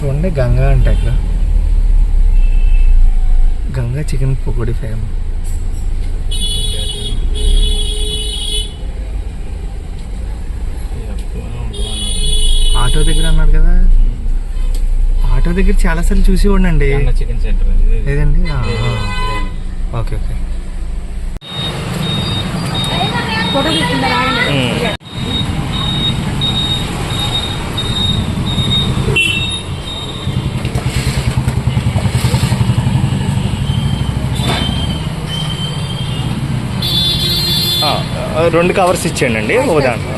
చూడండి గంగా అంటే ఇక్కడ Ganga chicken pakodi fame auto దగ్గర అన్నాడు కదా. ఆటో దగ్గర చాలాసార్లు చూసి ఉండండి. చికెన్ సెంటర్ లేదండి. Okay okay. రెండు కవర్స్ ఇచ్చేయండి ఓ దాంట్లో.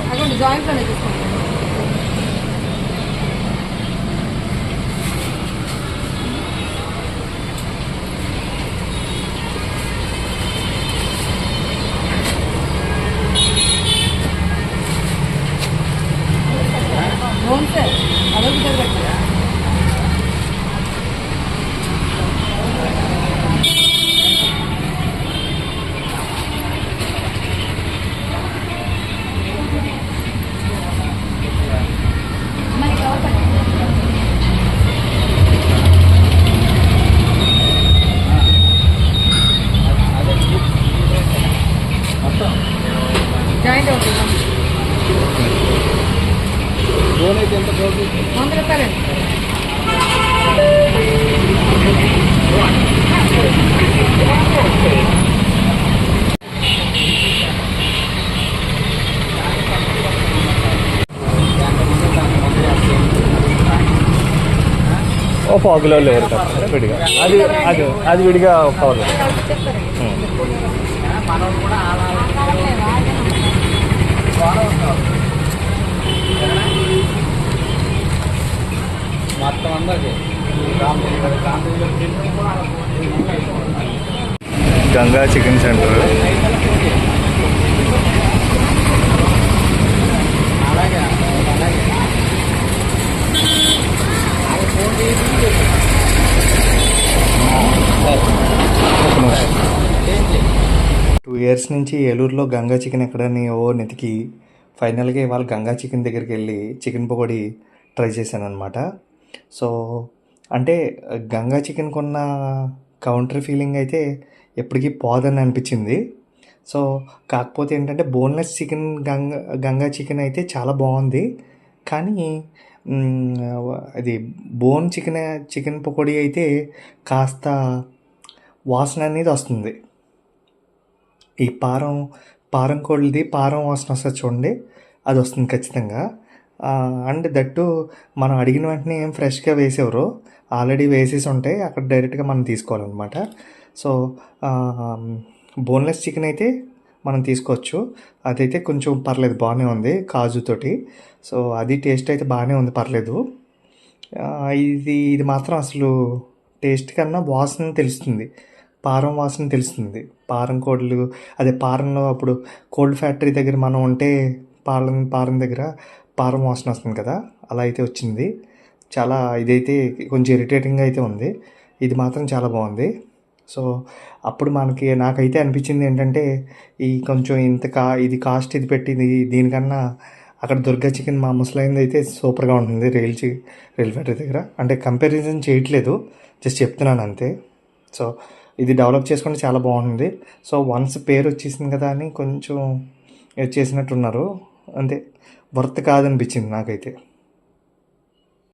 వంద రూపాయలండి ఓ పావు కిలో లేరు కదా విడిగా అది అది మొత్తం అందరికీ. Ganga chicken centre. Two years నుంచి ఏలూరులో గంగా చికెన్ ఎక్కడని ఓ నెతికి ఫైనల్గా ఇవాళ గంగా చికెన్ దగ్గరికి వెళ్ళి చికెన్ పకోడీ ట్రై చేశాను అనమాట సో అంటే గంగా చికెన్ కొన్న కౌంటర్ ఫీలింగ్ అయితే ఎప్పటికీ పోదని అనిపించింది. సో కాకపోతే ఏంటంటే boneless chicken Ganga Ganga chicken అయితే చాలా బాగుంది. కానీ అది బోన్ చికెన్ చికెన్ పకోడీ అయితే కాస్త వాసన అనేది వస్తుంది. ఈ పారం పారం కోళ్ళది పారం వాసన వస్తుంది చూడండి అది వస్తుంది ఖచ్చితంగా. అండ్ దట్టు మనం అడిగిన వెంటనే ఏం ఫ్రెష్గా వేసేవారు. ఆల్రెడీ వేసేసి ఉంటాయి అక్కడ డైరెక్ట్గా మనం తీసుకోవాలన్నమాట. సో బోన్లెస్ చికెన్ అయితే మనం తీసుకోవచ్చు. అదైతే కొంచెం పర్లేదు బాగానే ఉంది కాజుతోటి. సో అది టేస్ట్ అయితే బాగానే ఉంది పర్లేదు. ఇది ఇది మాత్రం అసలు టేస్ట్ కన్నా వాసన తెలుస్తుంది. పారం వాసన తెలుస్తుంది. పారం కోళ్ళు అదే పారంలో అప్పుడు కోల్డ్ ఫ్యాక్టరీ దగ్గర మనం ఉంటే పారం పారం దగ్గర పారం వాసన వస్తుంది కదా అలా అయితే వచ్చింది. చాలా ఇదైతే కొంచెం ఇరిటేటింగ్గా అయితే ఉంది. ఇది మాత్రం చాలా బాగుంది. సో అప్పుడు మనకి నాకైతే అనిపించింది ఏంటంటే ఈ కొంచెం ఇంత కా ఇది కాస్ట్ ఇది పెట్టింది దీనికన్నా అక్కడ దుర్గా చికెన్ మా ముసలైంది అయితే సూపర్గా ఉంటుంది రైల్ చి రైల్ ఫ్యాక్టరీ దగ్గర. అంటే కంపారిజన్ చేయట్లేదు జస్ట్ చెప్తున్నాను అంతే. సో ఇది డెవలప్ చేసుకుంటే చాలా బాగుంటుంది. సో వన్స్ పేరు వచ్చేసింది కదా అని కొంచెం చేసినట్టున్నారు. అంతే. వర్త్ కాదనిపించింది నాకైతే.